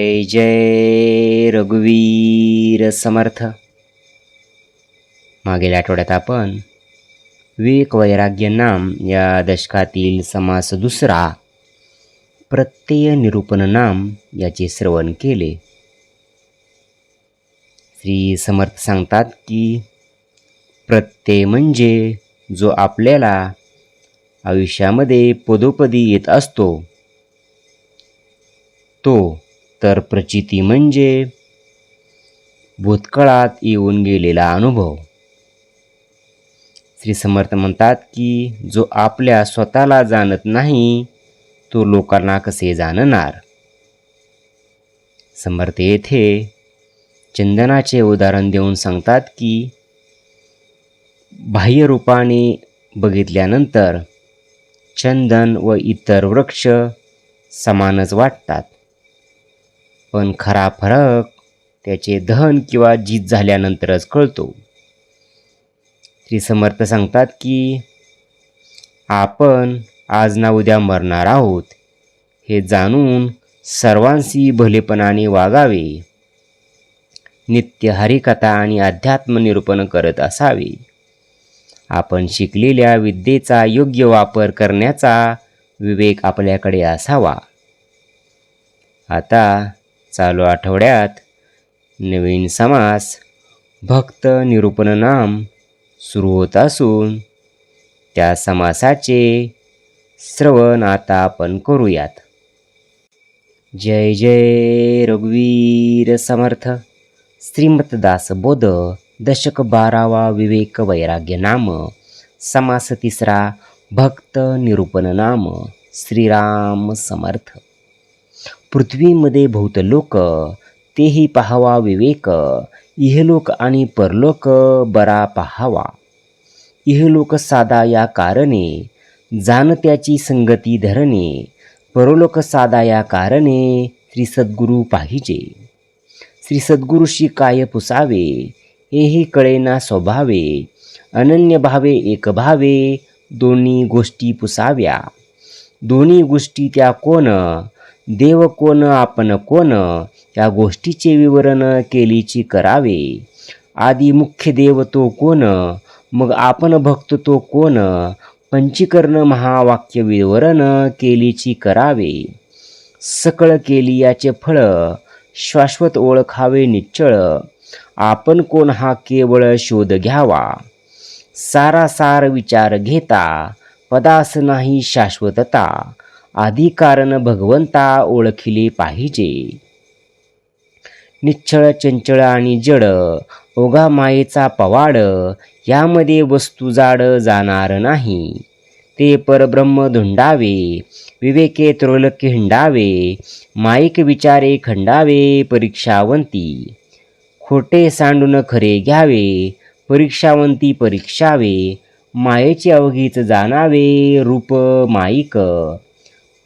जय जय रघुवीर समर्थ. मागील आठवड्यात आपण विवेक वैराग्य नाम या दशकातील समास दुसरा प्रत्यय निरूपण नाम याचे श्रवण केले. श्री समर्थ सांगतात की प्रत्यय म्हणजे जो आपल्याला आयुष्यामध्ये पदोपदी येत असतो तो तर प्रचिती म्हणजे भूतकाळात येऊन गेलेला अनुभव. श्री समर्थ म्हणतात की जो आपल्या स्वतःला जाणत नाही तो लोकांना कसे जाणणार? समर्थ येथे चंदनाचे उदाहरण देऊन सांगतात की बाह्यरूपाने बघितल्यानंतर चंदन व इतर वृक्ष समानच वाटतात. पण खरा फरक त्याचे दहन किंवा जीत झाल्यानंतरच कळतो. श्री समर्थ सांगतात की आपण आज ना उद्या मरणार आहोत हे जाणून सर्वांशी भलेपणाने वागावे. नित्य हरिकथा आणि अध्यात्मनिरूपण करत असावे. आपण शिकलेल्या विद्येचा योग्य वापर करण्याचा विवेक आपल्याकडे असावा. आता चालू आठवड्यात नवीन समास भक्त निरूपण नाम सुरू होत असून त्या समासाचे श्रवण आता आपण करूयात. जय जय रघुवीर समर्थ. श्रीमतदास बोध दशक बारावा विवेक वैराग्य नाम. समास तिसरा भक्त निरूपण नाम. श्रीराम समर्थ. पृथ्वीमध्ये लोक तेही पाहावा विवेक इहलोक आणि परलोक बरा पाहावा. इहलोक साधा या कारणे जाणत्याची संगती धरणे परलोक साधा या कारणे श्री सद्गुरू पाहिजे. श्री सद्गुरूशी काय पुसावे हेही कळेना स्वभावे अनन्य भावे एक भावे दोन्ही गोष्टी पुसाव्या. दोन्ही गोष्टी त्या कोण देव कोण आपण कोण या गोष्टीचे विवरण केलीची करावे. आदी मुख्य देव तो कोण मग आपण भक्त तो कोण पंचीकरण महावाक्य विवरण केलीची करावे. सकळ केली याचे फळ शाश्वत ओळखावे निश्चळ आपण कोण हा केवळ शोध घ्यावा. सारासार विचार घेता पदास नाही शाश्वतता आधी कारण भगवंता ओळखिले पाहिजे. निश्चळ चंचळ आणि जड ओघा मायेचा पवाड यामध्ये वस्तू जाड जाणार नाही. ते परब्रह्म धुंडावे विवेके त्रोलक हिंडावे माईक विचारे खंडावे परीक्षावंती. खोटे सांडून खरे घ्यावे परीक्षावंती परीक्षावे मायेचे अवघीच जाणावे रूप माईक.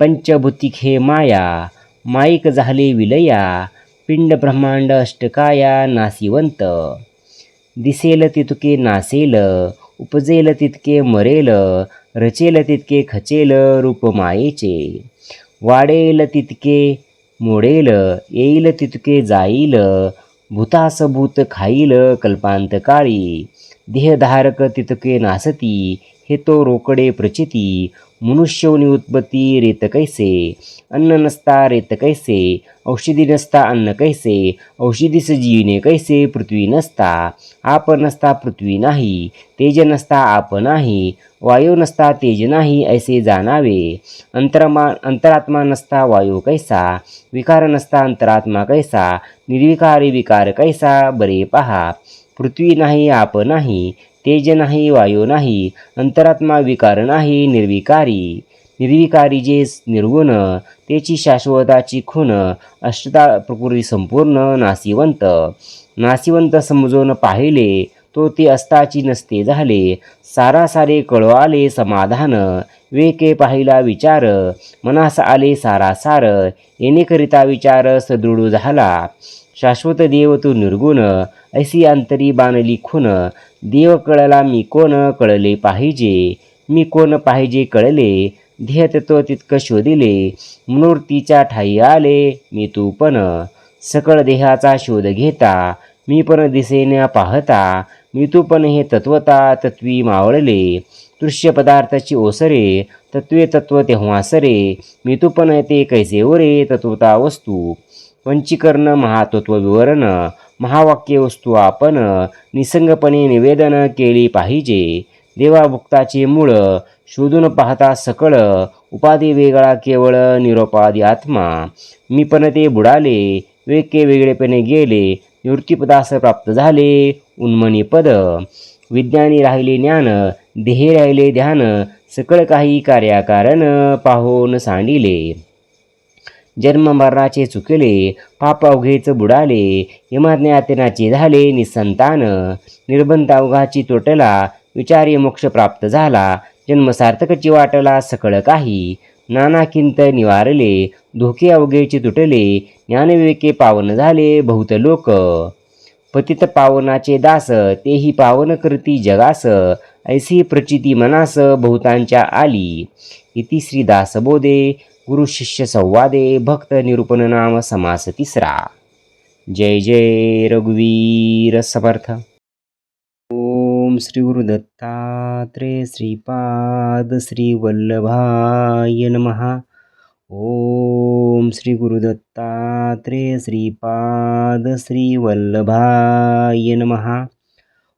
पंचभूतिक हे माया माईक झाले विलया पिंड ब्रह्मांड अष्टकाया नासिवंत. दिसेल तितके नासेल उपजेल तितके मरेल रचेल तितके खचेल रूप मायेचे. वाढेल तितके मोडेल येईल तितके जाईल भूतासभूत भूत खाईल कल्पांतकाळी देहधारक तितके नासती हे तो रोकडे प्रचिती मनुष्यवनी उत्पत्ती रेत कैसे? अन्न नसता रेत कैसे? औषधी नसता अन्न कैसे? औषधी सजीवने कैसे? पृथ्वी नसता आप नसता पृथ्वी नाही तेज नसता आप नाही वायू नसता तेज नाही ऐसे जाणावे. अंतरमा अंतरात्मा नसता वायू कैसा? विकार नसता अंतरात्मा कैसा? निर्विकारी विकार कैसा? बरे पहा. पृथ्वी नाही आप नाही तेज नाही वायू नाही अंतरात्मा विकार नाही निर्विकारी. निर्विकारी जे निर्गुण त्याची शाश्वताची खून अष्टता प्रकृती संपूर्ण नासिवंत. नासिवंत समजून पाहिले तो ते अस्ताची नसते झाले. सारा सारे कळवाले समाधान. वेके पाहिला विचार मनास आले सारा सार येणेकरिता विचार सदृढ झाला. शाश्वत देव तू निर्गुण ऐसी अंतरी बांधली खून देव कळला मी कोण कळले पाहिजे मी कोण पाहिजे कळले ध्येयतत्व तितकं शोधिले मूर्तीच्या ठाई आले मी तू पण. सकळ देहाचा शोध घेता मी पण दिसेने पाहता मी तू पण हे तत्वता तत्वी मावळले. दृश्य पदार्थाची ओसरे तत्वे तत्व तेव्हा सरे मी तू पण ते कैसे ओरे तत्वता वस्तू. पंचीकरण महातत्व विवरण महावाक्यवस्तू आपण निसंगपणे निवेदन केली पाहिजे. देवाभुक्ताचे मूळ शोधून पाहता सकळ उपाधी वेगळा केवळ निरोपादी आत्मा. मी पण ते बुडाले वेके वेगळेपणे गेले निवृत्तीपदास प्राप्त झाले उन्मनी पद. विज्ञानी राहिले ज्ञान देहे राहिले ध्यान सकळ काही कार्याकारण पाहून सांडिले. जन्म मरणाचे चुकले पाप अवघेच बुडाले यमाज्ञातनाचे झाले निसंतान. निर्बंध अवघाची तोटला विचारी मोक्ष प्राप्त झाला जन्मसार्थकची वाटला सकळ काही. नाना किंत निवारले धोके अवघेचे तुटले ज्ञानविवेके पावन झाले बहुत लोक. पतित पावनाचे दास तेही पावन करती जगास ऐसी प्रचिती मनास बहुतांच्या आली. इति श्री दासबोधे गुरु शिष्य संवादे भक्त निरूपण नाम समास तिसरा जय जय रघुवीर समर्थ। ओम श्री गुरुदत्तात्रेय श्रीपाद श्री वल्लभाय नमहा ओम श्री गुरुदत्तात्रेय श्रीपाद श्री वल्लभाय नमहा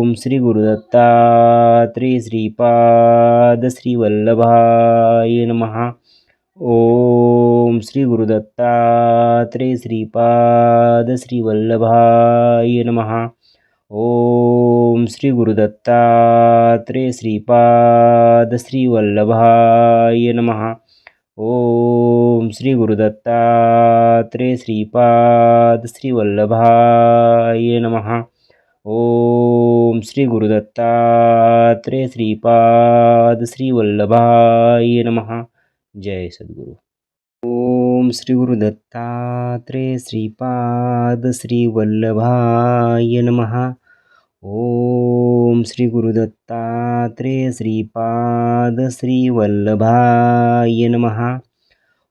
श्री गुरुदत्तात्रेय श्रीपाद श्री वल्लभाय नमः। ओम श्री गुरुदत्तात्रे श्रीपाद श्री वल्लभाय नमः। ओम श्री गुरुदत्तात्रेय श्रीपाद श्री वल्लभाय ओम श्री गुरुदत्तात्रेय श्रीपाद श्री वल्लभाय ओम श्री गुरुदत्तात्रेय श्रीपाद श्री वल्लभाय नमः. जय सद्गुरु. ओम श्री गुरुदत्तात्रेय श्रीपाद श्री वल्लभाय नमः. ओम श्री गुरुदत्तात्रेय श्रीपाद श्री वल्लभाय नमः.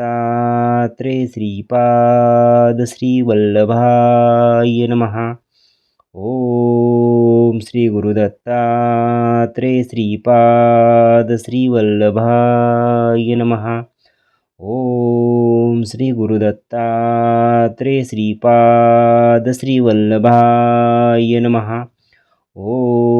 दत्तात्रे श्रीपादश्रीवल्लभाय नमः। ॐ श्रीगुरुदत्तात्रे श्रीपादश्रीवल्लभाय नमः। ॐ श्रीगुरुदत्तात्रे श्रीपादश्रीवल्लभाय नमः। ॐ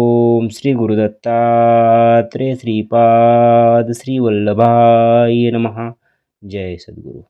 श्री श्रीपाद नमः ओम श्री गुरुदत्तात्रेय श्रीपाद श्री वल्लभाय नमः। जय सद्गुरू।